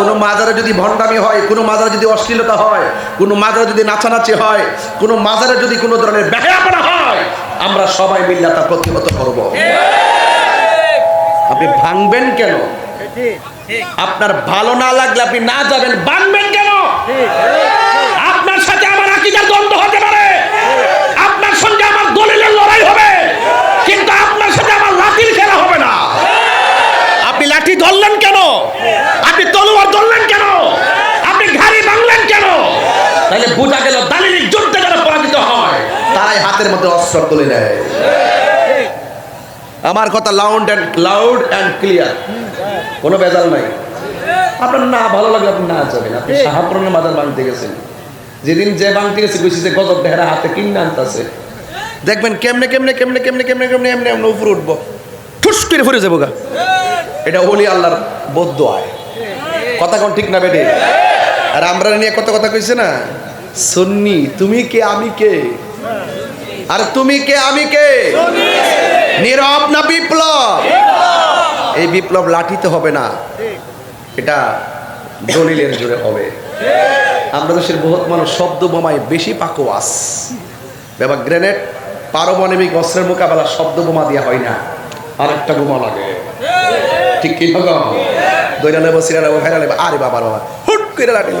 কোনো মাজারে যদি ভণ্ডামি হয়, কোনো মাজারে যদি অশ্লীলতা হয়, কোনো মাজারে যদি নাচানাচি হয়, কোনো মাজারে যদি কোনো ধরনের ব্যাপারা হয়, আমরা সবাই মিলে তা প্রতিহত করব। আপনি ভাঙবেন কেন? আপনার ভালো না লাগলে আপনি না যাবেন ভাঙবেন কেন? আপনার সাথে আমার আকিদার দ্বন্দ্ব হতে পারে। আপনার সঙ্গে আমার দলিলের লড়াই হবে। কিন্তু আপনার সাথে আমার লাঠির খেলা হবে না আপনি লাঠি ধরলেন কেন আপনি তলোয়ার ধরলেন কেন আপনি ঘাড়ি ভাঙলেন কেন তাহলে বোঝা গেল দালিলিক যুদ্ধে যারা পরাজিত হয় তারাই হাতের মধ্যে অস্ত্র তুলে নেয়। আমার কথা loud and loud and clear কোনো বেজাল নাই। আপনার না ভালো লাগলে আপনি না যাবেন। আপনি শাহাপুরনের মাদার ভাঙতে গেছেন। যেদিন যে ভাঙতে গেছে কইছি যে গজব দেহেরা হাতে কিনে আনতেছে। দেখবেন কেমনে কেমনে কেমনে কেমনে কেমনে কেমনে এমনি এমনি উপরে উঠবো। ঠুস করে ফুরে যাব গা। এটা হলি আল্লাহর বদ্ধ আয় কথা কোন ঠিক না বেটে আর আমরা নিয়ে কত কথা কইছে না? সুন্নি তুমি কে আমি কে? আর তুমি কে? আমি কে? নীরব না বিপ্লব? এই বিপ্লব লাঠিতে হবে না। এটা দলিলের জোরে হবে। আমরা দেশের বহুত মানুষ, শব্দ বোমায় বেশি পাকোয়াস। ব্যাপার, গ্রেনেড, পারমাণবিক অস্ত্রের মোকাবেলা শব্দ বোমা দেওয়া হয় না। আরেকটা বোমা লাগে। ঠিক কি দৈরা নেব, সিরা নেব আরে বাবার বাবা। হুট করে লাঠি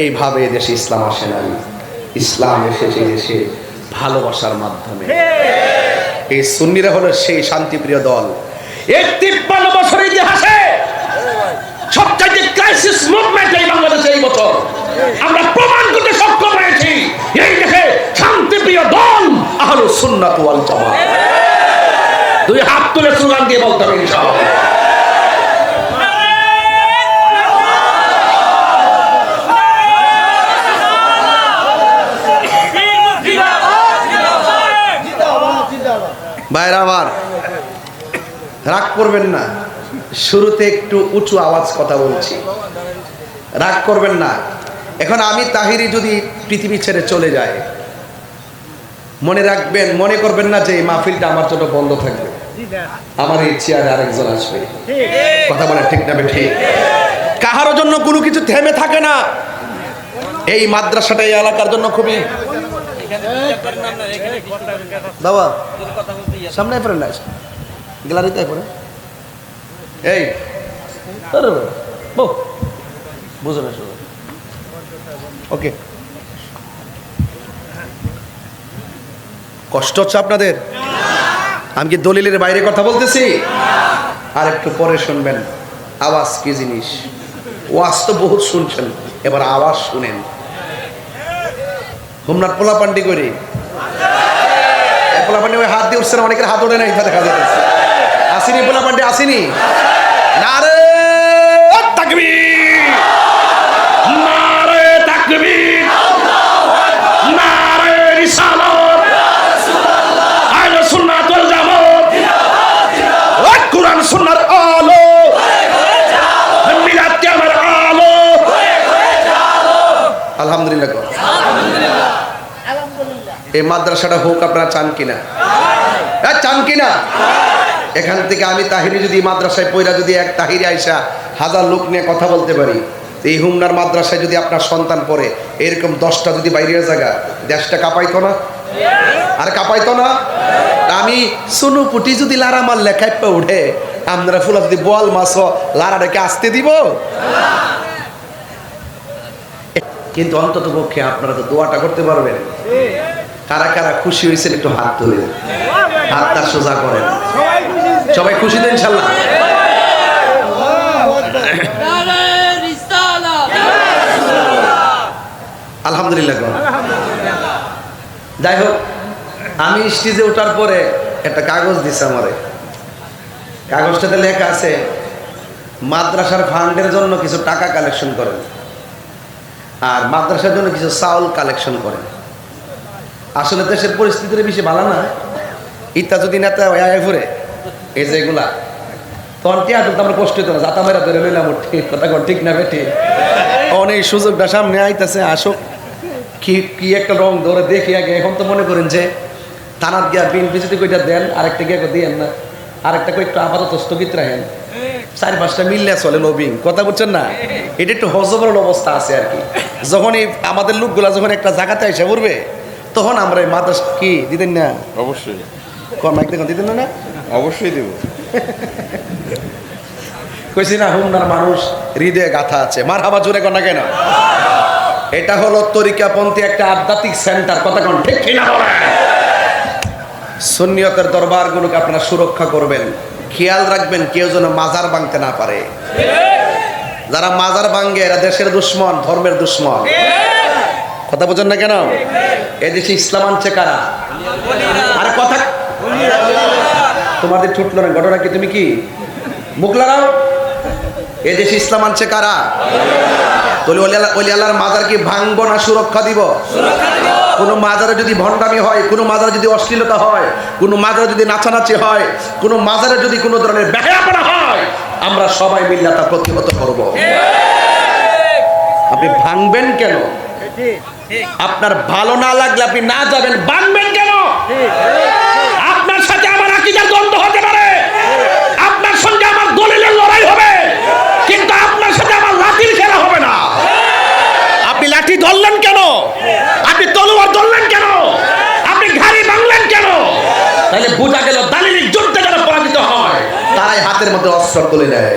এইভাবে দেশে ইসলাম আসে না ইসলাম এসেছে দেশে। ভালোবাসার মাধ্যমে। এই সুন্নিরা হলো সেই শান্তিপ্রিয় দল। এই তিপ্পান্ন বছর ইতিহাসে সবচাইতে ক্রাইসিস মুভমেন্ট এই বাংলাদেশে এই বছর। আমরা প্রমাণ করতে সক্ষম হয়েছি এই দেশে শান্তিপ্রিয় দল আহলে সুন্নাত ওয়াল জামাত। দুই হাত তুলে স্লোগান দিয়ে বলতে হবে ইনশাআল্লাহ। ভাইরা রাগ করবেন না। শুরুতে একটু উঁচু আওয়াজ কথা বলছি। রাগ করবেন না। এখন আমি তাহিরি যদি পৃথিবী ছেড়ে চলে যায়, মনে রাখবেন, মনে করবেন না যে এই মাহফিলটা আমার জন্য বন্ধ থাকবে। আমার এই চেয়ারে আরেকজন আসবে। কথা বলে ঠিক না ঠিক কাহারও জন্য কোনো কিছু থেমে থাকে না। এই মাদ্রাসাটা, এই এলাকার জন্য খুবই বাবা সামনে না গ্যালারিতে পড়ে। এই। আরে বউ। বুঝো না শুধু ওকে। কষ্ট হচ্ছে আপনাদের? আমি কি দলিলের বাইরে কথা বলতেছি? আর একটু পরে শুনবেন। আওয়াজ কি জিনিস? ওয়াজ তো বহুত শুনছেন। এবার আওয়াজ শুনেন। হোমনাথ পোলা পান্ডি করে। পোলা পান্ডি ওই হাত দিয়ে উঠছে না, অনেকের হাত ওঠে না এটা দেখা যাচ্ছে। আসিনি পোলা পান্ডি আসিনি? না রে তাকবীর নারে তাকবীর নারে রিসালাত আহলে সুন্নাত ওয়াল জামাত ওই কোরআন সুন্নাহর আলো মিলাদ আমার আলো আলহামদুলিল্লাহ কর। এই মাদ্রাসাটা হোক আপনারা চান কিনা। হ্যাঁ চান কিনা? এখান থেকে আমি তাহিরি যদি মাদ্রাসায় পয়রা যদি এক তাহিরি আইসা হাজার লোক নিয়ে কথা বলতে পারি এই হুমনার মাদ্রাসায় যদি আপনার সন্তান পড়ে, এরকম দশটা যদি বাইরের জায়গা, দেশটা কাঁপাইতো না? আর কাঁপাইতো না? আমি সুনু পুটি যদি লারা মার লেখায় পা উঠে আপনারা ফুলা যদি বল মাছ লারাটাকে আসতে দিব? কিন্তু অন্তত পক্ষে আপনারা তো দোয়াটা করতে পারবেন। কারা কারা খুশি হয়েছেন একটু হাত তুলে। হাতটা সোজা করেন। সবাই খুশি দেন ইনশাল্লাহ? আলহামদুলিল্লাহ। যাই হোক, আমি স্টেজে ওঠার পরে একটা কাগজ দিছে আমারে। কাগজটাতে লেখা আছে, মাদ্রাসার ফান্ডের জন্য কিছু টাকা কালেকশন করেন। আর মাদ্রাসার জন্য কিছু চাউল কালেকশন করেন। আসলে দেশের পরিস্থিতির বেশি ভালো না। ইত্যা যদি নেতা আয় ঘুরে এই যে এগুলা। তখন টিয়া তো আমরা কষ্ট হতো না মেরা ধরে লইলাম ঠিক কথা কর ঠিক না বেঠি? অনেক সুযোগটা সামনে আইতেছে আসুক কি কি একটা রং ধরে দেখি আগে। এখন তো মনে করেন যে থানার গিয়া বিন পিছুটি কইটা দেন, আরেকটা গিয়ে দিয়েন না। আরেকটা কই একটু আপাতত স্থগিত রাখেন। চার পাঁচটা মিললে চলে লবিং। কথা বলছেন না? এটা একটু হজবরল অবস্থা আছে আর কি। যখন এই আমাদের লোকগুলা যখন একটা জায়গাতে এসে পড়বে তখন আমরা এই মাদ্রাসা কি দিতেন না? অবশ্যই। দেখুন দিতেন না না? অবশ্যই দেব। কইছি না হুমনার মানুষ হৃদয়ে গাথা আছে। মার হাবা জুড়ে কর কেন? এটা হলো তরিকাপন্থী একটা আধ্যাত্মিক সেন্টার কথা কোন ঠিক কিনা সুন্নিয়তের দরবারগুলোকে আপনারা সুরক্ষা করবেন। খেয়াল রাখবেন কেউ যেন মাজার ভাঙতে না পারে। যারা মাজার ভাঙ্গে এরা দেশের দুশ্মন ধর্মের দুশ্মন। কথা বোঝেন না কেন? এদেশে ইসলাম আনছে কারা? আরে কথা তোমাদের ছুটলো না ঘটনা কি? তুমি কি? মুখ লাগাও এদেশে ইসলাম আনছে কারা? তাহলে অলি আল্লাহর মাজার কি ভাঙবো না সুরক্ষা দিব? কোনো মাজারে যদি ভণ্ডামি হয়, কোনো মাজারে যদি অশ্লীলতা হয়, কোনো মাজারে যদি নাচানাচি হয়, কোনো মাজারে যদি কোনো ধরনের ব্যাহাপনা হয়, আমরা সবাই মিল্লা তা প্রতিহত করব। আপনি ভাঙবেন কেন? আপনার ভালো না লাগলে আপনি না যাবেন ভাঙবেন কেন? আপনার সাথে আমার আকিদার দ্বন্দ্ব হতে পারে। আপনার সঙ্গে আমার দলিলের লড়াই হবে কিন্তু আপনার সাথে আমার লাঠির খেলা হবে না। আপনি লাঠি ধরলেন কেন? আপনি তলোয়ার ধরলেন কেন? আপনি ঘাড়ি ভাঙলেন কেন? তাহলে বোঝা গেল দালিলিক যুদ্ধে যারা পরাজিত হয় তারাই হাতের মধ্যে অস্ত্র তুলে নেয়।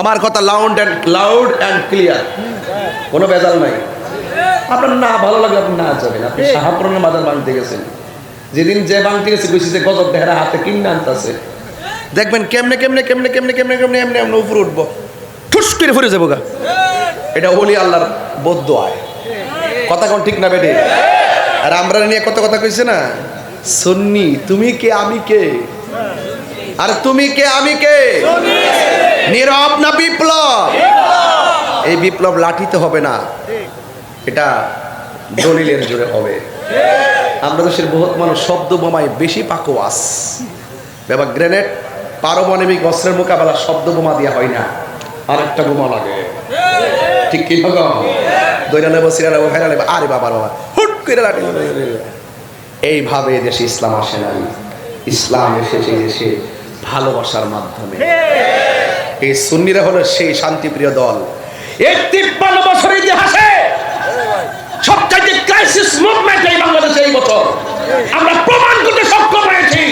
আমার কথা loud and loud and clear কোনো বেজাল নাই। আপনার না ভালো লাগলে আপনি না যাবেন। আপনি শাহাপুরানের মাজার ভাঙতে গেছেন। যেদিন যে ভাঙতে গেছে কইছি যে গজব দেহারা হাতে কিনে আনতেছে। দেখবেন কেমনে কেমনে কেমনে কেমনে কেমনে কেমনে এমনি এমনি উপরে উঠবো। ঠুস করে ফুরে যাব গা। এটা ওলি আল্লাহর বদ্ধ আয় কথা কোন ঠিক না বেটে আর আমরা নিয়ে কত কথা কইছে না? সুন্নি তুমি কে আমি কে? আর তুমি কে আমি কে? নীরব না বিপ্লব? এই বিপ্লব লাঠিতে হবে না। এটা দলিলের জোরে হবে। আমরা দেশের বহুত মানুষ, শব্দ বোমায় বেশি পাকোয়াস। ব্যাপার গ্রেনেড, পারমাণবিক অস্ত্রের মোকাবেলা শব্দ বোমা দেওয়া হয় না। আর একটা বোমা লাগে। ঠিক কি দৈরা নেব, সিরা নেব আরে বাবার বাবা, হুট করে লাঠি এইভাবে দেশে ইসলাম আসে ইসলাম এসেছে দেশে ভালোবাসার মাধ্যমে। এই সুন্নিরা হলো সেই শান্তিপ্রিয় দল। এই তিপ্পান্ন বছর ইতিহাসে সবচাইতে ক্রাইসিস মুভমেন্ট এই বাংলাদেশে এই বছর। আমরা প্রমাণ করতে সক্ষম হয়েছি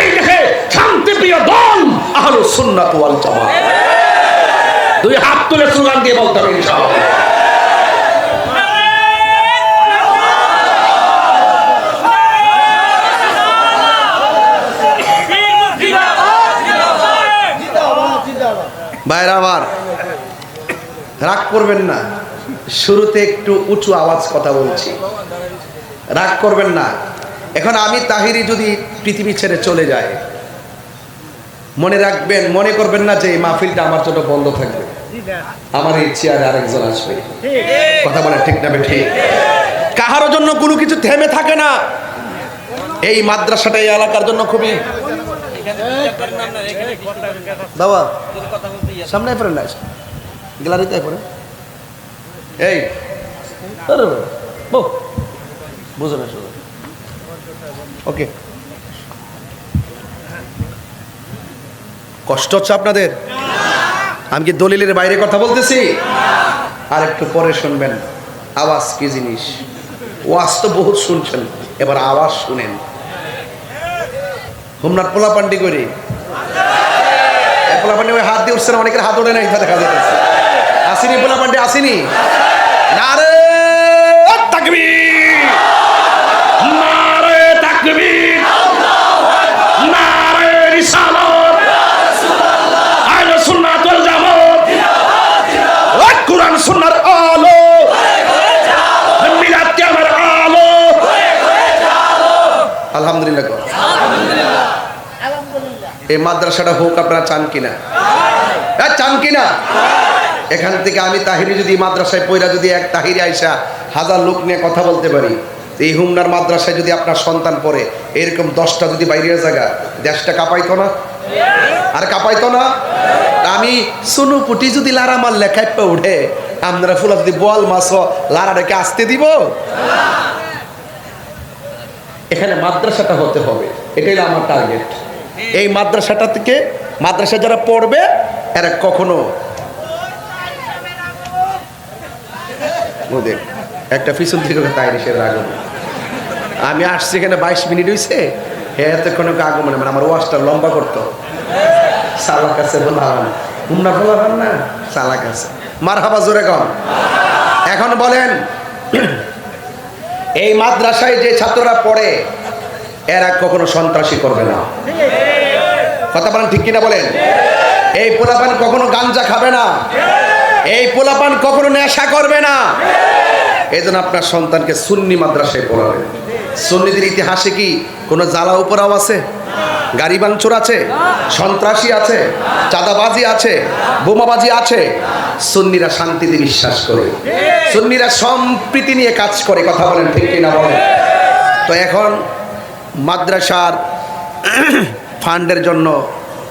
এই দেশে শান্তিপ্রিয় দল আহলু সুন্নাত ওয়াল জামাত। দুই হাত তুলে স্লোগান দিয়ে বলতে হবে ইনশাআল্লাহ। ভাইরা আমার রাগ করবেন না। শুরুতে একটু উঁচু আওয়াজ কথা বলছি। রাগ করবেন না। এখন আমি তাহিরি যদি পৃথিবী ছেড়ে চলে যায় মনে রাখবেন মনে করবেন না যে এই মাহফিলটা আমার জন্য বন্ধ থাকবে। আমার এই চেয়ারে আরেকজন আসবে। কথা বলে ঠিক না ঠিক? কাহারও জন্য কোনো কিছু থেমে থাকে না। এই মাদ্রাসাটা এই এলাকার জন্য খুবই বাবা সামনে পড়ে না। গ্যালারিতে পড়ে এই। আরে বউ। বুঝো না শুধু ওকে। কষ্ট হচ্ছে আপনাদের? আমি কি দলিলের বাইরে কথা বলতেছি? আর একটু পরে শুনবেন। আওয়াজ কি জিনিস? ওয়াজ তো বহুত শুনছেন। এবার আওয়াজ শুনেন। হোমনাথ পোলা পান্ডি করে। পোলা পান্ডি ওই হাত দিয়ে উঠছে না অনেকের হাত ওঠে না এটা দেখা যাচ্ছে আসেনি পোলা পান্ডি আসেনি। নারে তাকবীর। নারে তাকবীর। নারে রিসালাত। আহলে সুন্নাত ওয়াল জামাত। ওই কোরআন সুন্নাহর আলো। মিলাদ কিয়ামার আলো। আলহামদুলিল্লাহ। এই মাদ্রাসাটা হোক আপনারা চান কিনা। হ্যাঁ চান কিনা? এখান থেকে আমি তাহিরি যদি মাদ্রাসায় পয়রা যদি এক তাহিরি আইসা হাজার লোক নিয়ে কথা বলতে পারি এই হুমনার মাদ্রাসায় যদি আপনার সন্তান পড়ে, এরকম দশটা যদি বাইরের জায়গা, দেশটা কাঁপাইতো না? আর কাঁপাইতো না? আমি সুনু পুটি যদি লারা মার লেখায় পা উঠে, আপনারা ফুলা যদি বল মাছ লারাটাকে আসতে দিব? এখানে মাদ্রাসাটা হতে হবে, এটাই আমার টার্গেট এই মাদ্রাসাটা থেকে মাদ্রাসা যারা পড়বে, এরা কখনো ওদের একটা পিছন থেকে তাই সে রাগব আমি আসছি এখানে বাইশ মিনিট হয়েছে হ্যাঁ এতক্ষণ আগমনে মানে আমার ওয়াশটা লম্বা করতো সালাক আছে না। সালাক আছে। এখন বলেন, এই মাদ্রাসায় যে ছাত্ররা পড়ে, এরা কখনো সন্ত্রাসী করবে না। কথা বলেন ঠিক কিনা বলেন? এই পোলাপান কখনো গাঞ্জা খাবে না। এই পোলাপান কখনো নেশা করবে না। এই জন্য আপনার সন্তানকে সুন্নি মাদ্রাসায় পড়াবেন। সুন্নিদের ইতিহাসে কি কোনো জ্বালা উপরাও আছে? গাড়ি বাংচুর আছে? সন্ত্রাসী আছে? চাঁদাবাজি আছে? বোমাবাজি আছে? সুন্নিরা শান্তিতে বিশ্বাস করে। সুন্নিরা সম্প্রীতি নিয়ে কাজ করে, কথা বলেন ঠিক কিনা বলেন? তো এখন মাদ্রাসার ফান্ডের জন্য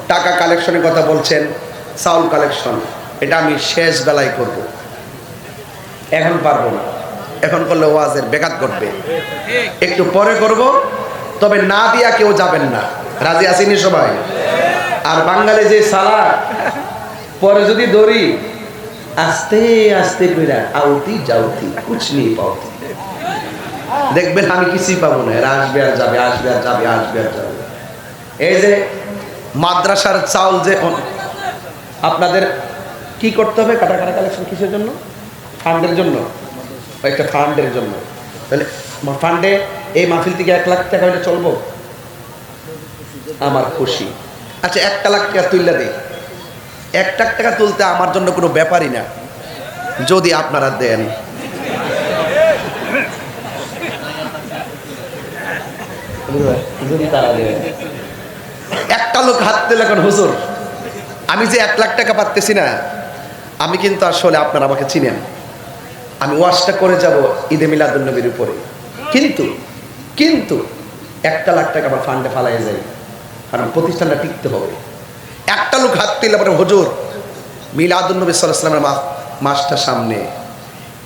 টাকা কালেকশনের কথা বলছেন, চাউল কালেকশন এটা আমি শেষ বেলায় করব। এখন পারব না। এখন করলে ওয়াজের বেকাত করবে একটু পরে করব, তবে না দিয়া কেউ যাবেন না। রাজি আসিনি সবাই? আর বাঙালি যে সালা পরে যদি দড়ি, আস্তে আস্তে কইরা আউতি যাউতি, কুছ নেই পাওতি দেখবেন আমি কিছুই পাবো না। এরা আসবে আর যাবে, আসবে আর যাবে, আসবে আর যাবে। এই যে মাদ্রাসার চাউল যে আপনাদের কি করতে হবে কাটা কাটা কালেকশন কিসের জন্য? ফান্ডের জন্য। একটা ফান্ডের জন্য। তাহলে ফান্ডে এই মাহফিল থেকে এক লাখ টাকা হলে চলবো? আমার খুশি। আচ্ছা একটা লাখ টাকা তুললে দিই এক লাখ টাকা তুলতে আমার জন্য কোনো ব্যাপারই না। যদি আপনারা দেন। একটা লোক হাত দিলে এখন হুজুর, আমি যে এক লাখ টাকা পাচ্তেছি না আমি কিন্তু আসলে আপনারা আমাকে চিনেন। আমি ওয়াশটা করে যাব ঈদে মিলাদুন্নবীর উপরে। কিন্তু কিন্তু একটা লাখ টাকা আমার ফান্ডে ফালাই যাই কারণ প্রতিষ্ঠানটা টিকতে হবে। একটা লোক হাত দিলে পরে হুজুর মিলাদুন্নবী সাল্লামের মাসটা সামনে।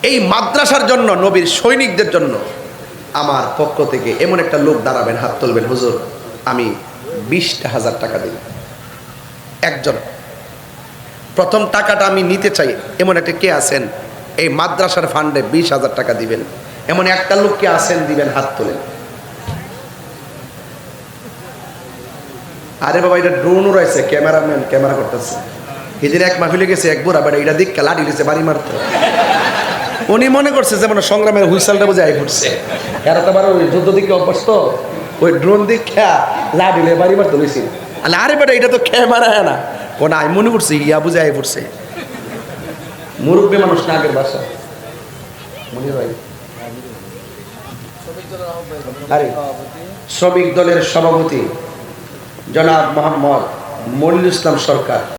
এই মাদ্রাসার জন্য, নবীর সৈনিকদের জন্য আমার পক্ষ থেকে এমন একটা লোক দাঁড়াবেন, হাত তুলবেন, হুজুর, আমি বিশটা হাজার টাকা দিই একজন প্রথম টাকাটা আমি নিতে চাই। এমন একটা কে আছেন? এই মাদ্রাসার ফান্ডে বিশ হাজার টাকা দিবেন। এমন একটা লোক কে আছেন? দিবেন হাত তোলেন। আরে বাবা, এটা ড্রোনও রয়েছে ক্যামেরাম্যান ক্যামেরা করতেছে। এদের এক মাহফিলে গেছে এক বুড়া, বেটা এটা দিক লাঠি দিয়েছে বাড়ি মারতে। উনি মনে করছে যেমন সংগ্রামের হুইসালটা বুঝে আই ফুটছে এরা তো আবার ওই যুদ্ধ দিকে অভ্যস্ত, ওই ড্রোন দিক লাঠিলে বাড়ি মারতে লইছি আলে আরে বেটা, এটা তো খেয়ে মারায় না। ও না, মনে করছে ইয়া বুঝে পড়ছে। মুরব্বী মানুষ না আগের বাসা। মনে ভাই আরে, শ্রমিক দলের সভাপতি জনাব মোহাম্মদ মনির ইসলাম সরকার।